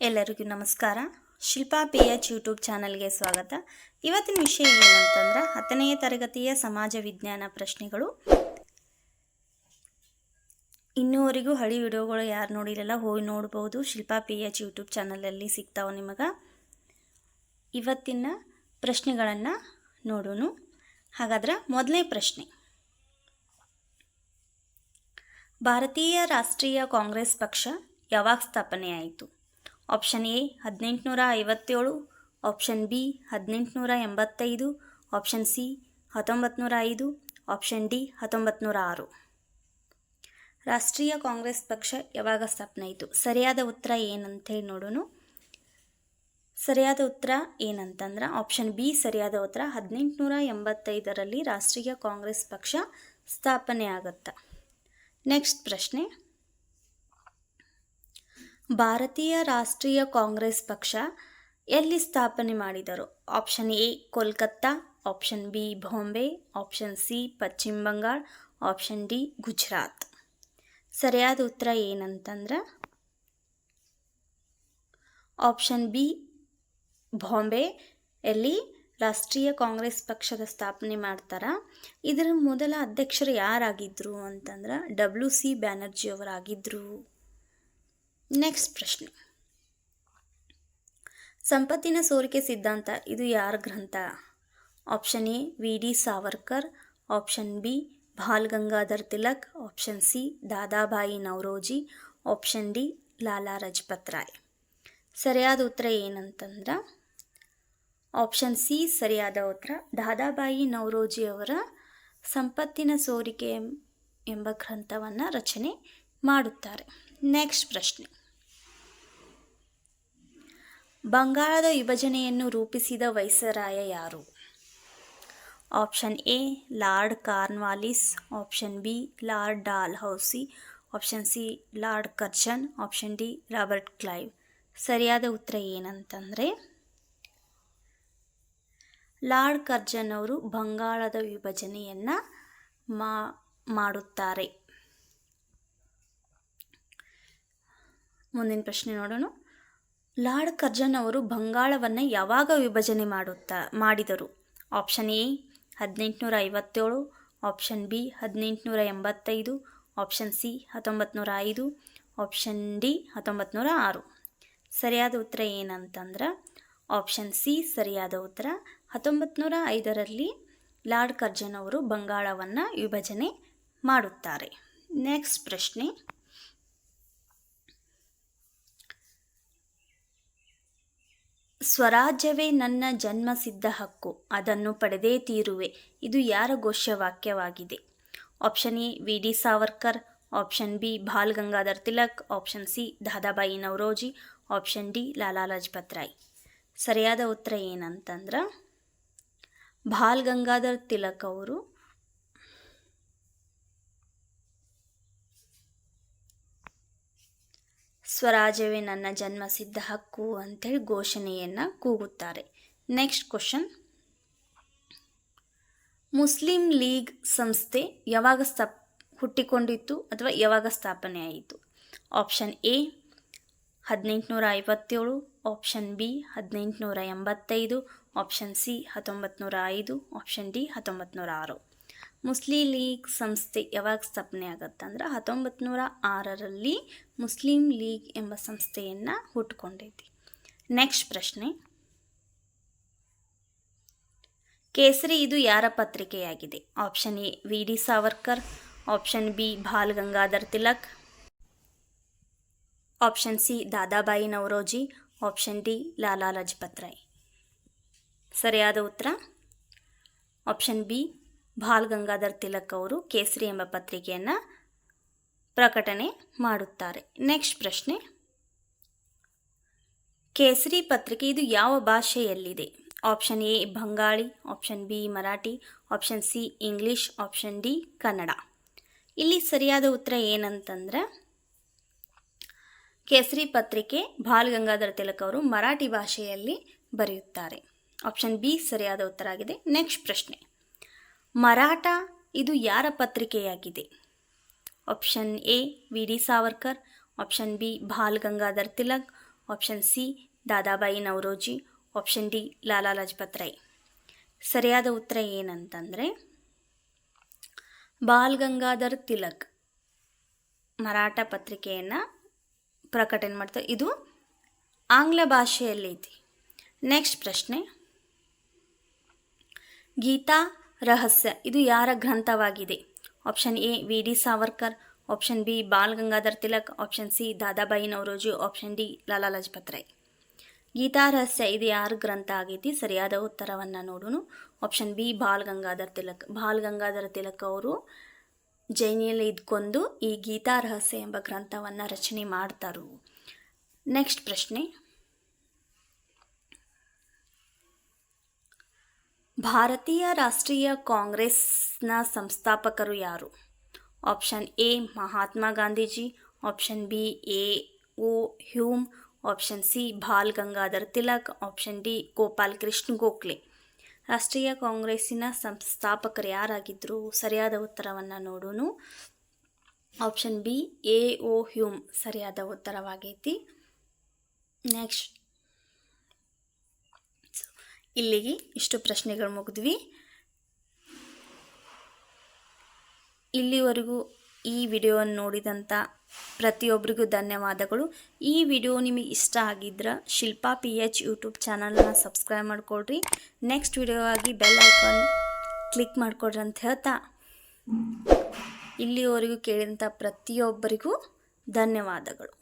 ಎಲ್ಲರಿಗೂ ನಮಸ್ಕಾರ. Shilpa P H YouTube ಚಾನಲ್ಗೆ ಸ್ವಾಗತ. ಇವತ್ತಿನ ವಿಷಯ ಏನಂತಂದ್ರೆ ಹತ್ತನೆಯ ತರಗತಿಯ ಸಮಾಜ ವಿಜ್ಞಾನ ಪ್ರಶ್ನೆಗಳು. ಇನ್ನೂವರೆಗೂ ಹಳಿ ವಿಡಿಯೋಗಳು ಯಾರು ನೋಡಿರಲ್ಲ ಹೋಗಿ ನೋಡ್ಬೋದು. ಶಿಲ್ಪಾ ಪಿ ಎಚ್ ಯೂಟ್ಯೂಬ್ ಚಾನಲಲ್ಲಿ ಸಿಗ್ತಾವೆ ನಿಮಗೆ. ಇವತ್ತಿನ ಪ್ರಶ್ನೆಗಳನ್ನು ನೋಡೋಣ. ಹಾಗಾದ್ರೆ ಮೊದಲನೇ ಪ್ರಶ್ನೆ. ಭಾರತೀಯ ರಾಷ್ಟ್ರೀಯ ಕಾಂಗ್ರೆಸ್ ಪಕ್ಷ ಯಾವಾಗ ಸ್ಥಾಪನೆಯಾಯಿತು? ಆಪ್ಷನ್ ಎ ಹದಿನೆಂಟುನೂರ ಐವತ್ತೇಳು, ಆಪ್ಷನ್ ಬಿ ಹದಿನೆಂಟುನೂರ ಎಂಬತ್ತೈದು, ಆಪ್ಷನ್ ಸಿ ಹತ್ತೊಂಬತ್ತು ನೂರ ಐದು, ಆಪ್ಷನ್ ಡಿ ಹತ್ತೊಂಬತ್ತು ನೂರ ಆರು. ರಾಷ್ಟ್ರೀಯ ಕಾಂಗ್ರೆಸ್ ಪಕ್ಷ ಯಾವಾಗ ಸ್ಥಾಪನೆ ಆಯಿತು? ಸರಿಯಾದ ಉತ್ತರ ಏನಂತೇಳಿ ನೋಡೋಣ. ಸರಿಯಾದ ಉತ್ತರ ಏನಂತಂದ್ರೆ ಆಪ್ಷನ್ ಬಿ ಸರಿಯಾದ ಉತ್ತರ ಹದಿನೆಂಟುನೂರ ಎಂಬತ್ತೈದರಲ್ಲಿ ರಾಷ್ಟ್ರೀಯ ಕಾಂಗ್ರೆಸ್ ಪಕ್ಷ ಸ್ಥಾಪನೆ ಆಗುತ್ತೆ? ನೆಕ್ಸ್ಟ್ ಪ್ರಶ್ನೆ. ಭಾರತೀಯ ರಾಷ್ಟ್ರೀಯ ಕಾಂಗ್ರೆಸ್ ಪಕ್ಷ ಎಲ್ಲಿ ಸ್ಥಾಪನೆ ಮಾಡಿದರು? Option A, Kolkata, option B, Bombay, option C, ಪಶ್ಚಿಮ ಬಂಗಾಳ, ಆಪ್ಷನ್ ಡಿ, ಗುಜರಾತ್. ಸರಿಯಾದ ಉತ್ತರ ಏನಂತಂದ್ರೆ, ಆಪ್ಷನ್ ಬಿ, ಬಾಂಬೆ ಎಲ್ಲಿ ರಾಷ್ಟ್ರೀಯ ಕಾಂಗ್ರೆಸ್ ಪಕ್ಷದ ಸ್ಥಾಪನೆ ಮಾಡ್ತಾರ. ಇದರ ಮೊದಲ ಅಧ್ಯಕ್ಷರು ಯಾರಾಗಿದ್ದರು ಅಂತಂದ್ರೆ, ಡಬ್ಲ್ಯೂ ಸಿ ಬ್ಯಾನರ್ಜಿ ಅವರಾಗಿದ್ದರು ನೆಕ್ಸ್ಟ್ ಪ್ರಶ್ನೆ. ಸಂಪತ್ತಿನ ಸೋರಿಕೆ ಸಿದ್ಧಾಂತ, ಇದು ಯಾರ ಗ್ರಂಥ? Option A V D Savarkar option B Bal Gangadhar Tilak. Option C Dadabhai Naoroji. Option D Lala Lajpat Rai. ಸರಿಯಾದ ಉತ್ತರ ಏನಂತಂದ್ರೆ ಆಪ್ಷನ್ ಸಿ ಸರಿಯಾದ ಉತ್ತರ, ದಾದಾಬಾಯಿ ನವರೋಜಿ ಅವರ ಸಂಪತ್ತಿನ ಸೋರಿಕೆ ಎಂಬ ಗ್ರಂಥವನ್ನು ರಚನೆ ಮಾಡುತ್ತಾರೆ. ನೆಕ್ಸ್ಟ್ ಪ್ರಶ್ನೆ. ಬಂಗಾಳದ ವಿಭಜನೆಯನ್ನು ರೂಪಿಸಿದ ವೈಸರಾಯ ಯಾರು? Option A, lord Cornwallis. Option B, lord Dalhousie option C, lord Curzon option D, Robert Clive. ಸರಿಯಾದ ಉತ್ತರ ಏನಂತಂದರೆ, ಲಾರ್ಡ್ ಕರ್ಜನ್ ಅವರು ಬಂಗಾಳದ ವಿಭಜನೆಯನ್ನು ಮಾಡುತ್ತಾರೆ. ಮುಂದಿನ ಪ್ರಶ್ನೆ ನೋಡೋಣ. ಲಾರ್ಡ್ ಕರ್ಜನ್ ಅವರು ಬಂಗಾಳವನ್ನು ಯಾವಾಗ ವಿಭಜನೆ ಮಾಡುತ್ತಾ, ಮಾಡಿದರು? ಆಪ್ಷನ್ ಎ ಹದಿನೆಂಟುನೂರ ಐವತ್ತೇಳು ಆಪ್ಷನ್ ಬಿ ಹದಿನೆಂಟುನೂರ ಎಂಬತ್ತೈದು ಆಪ್ಷನ್ ಸಿ ಹತ್ತೊಂಬತ್ತು ನೂರ ಐದು ಆಪ್ಷನ್ ಡಿ ಹತ್ತೊಂಬತ್ತು ನೂರ ಆರು ಸರಿಯಾದ ಉತ್ತರ ಏನಂತಂದ್ರೆ, ಆಪ್ಷನ್ ಸಿ ಸರಿಯಾದ ಉತ್ತರ ಹತ್ತೊಂಬತ್ತು ನೂರ ಐದರಲ್ಲಿ ಲಾರ್ಡ್ ಕರ್ಜನ್ ಅವರು ಬಂಗಾಳವನ್ನು ವಿಭಜನೆ ಮಾಡುತ್ತಾರೆ. ನೆಕ್ಸ್ಟ್ ಪ್ರಶ್ನೆ ಸ್ವರಾಜ್ಯವೇ ನನ್ನ ಜನ್ಮಸಿದ್ಧ ಹಕ್ಕು, ಅದನ್ನು ಪಡೆದೇ ತೀರುವೆ. ಇದು ಯಾರ ಘೋಷವಾಕ್ಯವಾಗಿದೆ option A V D Savarkar, option B, Bal Gangadhar Tilak, option C, Dadabhai Naoroji, option D Lala Lajpat Rai ಸರಿಯಾದ ಉತ್ತರ ಏನಂತಂದ್ರೆ, ಬಾಲ್ ಗಂಗಾಧರ್ ತಿಲಕ್ ಅವರು ಸ್ವರಾಜ್ಯವೇ ನನ್ನ ಜನ್ಮಸಿದ್ಧ ಹಕ್ಕು ಅಂತೇಳಿ ಘೋಷಣೆಯನ್ನು ಕೂಗುತ್ತಾರೆ. ನೆಕ್ಸ್ಟ್ ಕ್ವಶನ್ ಮುಸ್ಲಿಂ ಲೀಗ್ ಸಂಸ್ಥೆ ಯಾವಾಗ ಸ್ಥಾಪ್, ಹುಟ್ಟಿಕೊಂಡಿತ್ತು ಅಥವಾ ಯಾವಾಗ ಸ್ಥಾಪನೆ ಆಯಿತು? ಆಪ್ಷನ್ ಎ ಹದಿನೆಂಟುನೂರ ಐವತ್ತೇಳು ಆಪ್ಷನ್ ಬಿ ಹದಿನೆಂಟುನೂರ ಎಂಬತ್ತೈದು ಆಪ್ಷನ್ ಸಿ ಹತ್ತೊಂಬತ್ತು ಐದು ಆಪ್ಷನ್ ಡಿ ಹತ್ತೊಂಬತ್ತು ನೂರ ಆರು ಮುಸ್ಲಿಂ ಲೀಗ್ ಸಂಸ್ಥೆ ಯಾವಾಗ ಸ್ಥಾಪನೆ ಆಗುತ್ತೆ ಅಂದ್ರೆ ಹತ್ತೊಂಬತ್ತು ನೂರ ಆರರಲ್ಲಿ ಮುಸ್ಲಿಂ ಲೀಗ್ ಎಂಬ ಸಂಸ್ಥೆಯನ್ನು ಹುಟ್ಟುಕೊಂಡೈತಿ ನೆಕ್ಸ್ಟ್ ಪ್ರಶ್ನೆ. ಕೇಸರಿ ಇದು ಯಾರ ಪತ್ರಿಕೆಯಾಗಿದೆ? Option A, V D Savarkar. Option B, Bal Gangadhar Tilak. Option C, Dadabhai Naoroji. Option D, Lala Lajpat Rai. ಸರಿಯಾದ ಉತ್ತರ? ಆಪ್ಷನ್ ಬಿ, ಬಾಲ್ ಗಂಗಾಧರ್ ತಿಲಕ್ ಅವರು ಕೇಸರಿ ಎಂಬ ಪತ್ರಿಕೆಯನ್ನು ಪ್ರಕಟಣೆ ಮಾಡುತ್ತಾರೆ. ನೆಕ್ಸ್ಟ್ ಪ್ರಶ್ನೆ. ಕೇಸರಿ ಪತ್ರಿಕೆ ಇದು ಯಾವ ಭಾಷೆಯಲ್ಲಿದೆ? Option A Bengali option B Marathi option C English option D Kannada. ಇಲ್ಲಿ ಸರಿಯಾದ ಉತ್ತರ ಏನಂತಂದ್ರೆ, ಕೇಸರಿ ಪತ್ರಿಕೆ ಬಾಲ್ ಗಂಗಾಧರ ತಿಲಕ್ ಅವರು ಮರಾಠಿ ಭಾಷೆಯಲ್ಲಿ ಬರೆಯುತ್ತಾರೆ. ಆಪ್ಷನ್ ಬಿ ಸರಿಯಾದ ಉತ್ತರ ಆಗಿದೆ. ನೆಕ್ಸ್ಟ್ ಪ್ರಶ್ನೆ. ಮರಾಠ ಇದು ಯಾರ ಪತ್ರಿಕೆಯಾಗಿದೆ? Option A V D Savarkar option B Bal Gangadhar Tilak option C Dadabhai Naoroji option D Lala Lajpat Rai ಸರಿಯಾದ ಉತ್ತರ ಏನಂತಂದರೆ ಬಾಲ್ ಗಂಗಾಧರ್ ತಿಲಕ್ ಮರಾಠ ಪತ್ರಿಕೆಯನ್ನು ಪ್ರಕಟಣೆ ಮಾಡ್ತಾರೆ ಇದು ಆಂಗ್ಲ ಭಾಷೆಯಲ್ಲೈತಿ ನೆಕ್ಸ್ಟ್ ಪ್ರಶ್ನೆ, ಗೀತಾ ರಹಸ್ಯ, ಇದು ಯಾರ ಗ್ರಂಥವಾಗಿದೆ? Option A V D Savarkar option B Bal Gangadhar Tilak option C Dadabhai Naoroji option D Lala Lajpat Rai Gita Rahasya ಇದು. ಯಾರು ಗ್ರಂಥ ಆಗೈತಿ? ಸರಿಯಾದ ಉತ್ತರವನ್ನು ನೋಡೋಣ ಆಪ್ಷನ್ ಬಿ ಬಾಲ್ ಗಂಗಾಧರ್ ತಿಲಕ್ ಬಾಲ್ ಗಂಗಾಧರ್ ತಿಲಕ್ ಅವರು ಜೈನಿಯಲ್ಲಿ ಇದ್ಕೊಂಡು ಈ ಗೀತಾ ರಹಸ್ಯ ಎಂಬ ಗ್ರಂಥವನ್ನು ರಚನೆ ಮಾಡ್ತಾರು. ನೆಕ್ಸ್ಟ್ ಪ್ರಶ್ನೆ. ಭಾರತೀಯ ರಾಷ್ಟ್ರೀಯ ಕಾಂಗ್ರೆಸ್ನ ಸಂಸ್ಥಾಪಕರು ಯಾರು? Option A, Mahatma Gandhiji, option B, A, O, Hume, option C, Bal Gangadhar Tilak, option D, Gopal Krishna Gokhale. ರಾಷ್ಟ್ರೀಯ ಕಾಂಗ್ರೆಸ್ಸಿನ ಸಂಸ್ಥಾಪಕರು ಯಾರಾಗಿದ್ದರು ಸರಿಯಾದ ಉತ್ತರವನ್ನು ನೋಡೋಣ. Option B, A, O, Hume, ಸರಿಯಾದ ಉತ್ತರವಾಗೈತಿ. ನೆಕ್ಸ್ಟ್. ಇಲ್ಲಿಗೆ ಇಷ್ಟು ಪ್ರಶ್ನೆಗಳು ಮುಗಿದ್ವಿ. ಇಲ್ಲಿವರೆಗೂ ಈ ವಿಡಿಯೋವನ್ನು ನೋಡಿದಂಥ ಪ್ರತಿಯೊಬ್ಬರಿಗೂ ಧನ್ಯವಾದಗಳು. ಈ ವಿಡಿಯೋ ನಿಮಗೆ ಇಷ್ಟ ಆಗಿದ್ರೆ ಶಿಲ್ಪಾ ಪಿ ಎಚ್ ಯೂಟ್ಯೂಬ್ ಚಾನಲ್ನ ಸಬ್ಸ್ಕ್ರೈಬ್ ಮಾಡಿಕೊಡ್ರಿ ನೆಕ್ಸ್ಟ್ ವಿಡಿಯೋ ಆಗಿ ಬೆಲ್ ಐಕಾನ್ ಕ್ಲಿಕ್ ಮಾಡಿಕೊಡ್ರಿ ಅಂತ ಹೇಳ್ತಾ. ಇಲ್ಲಿವರೆಗೂ ಕೇಳಿದಂಥ ಪ್ರತಿಯೊಬ್ಬರಿಗೂ ಧನ್ಯವಾದಗಳು.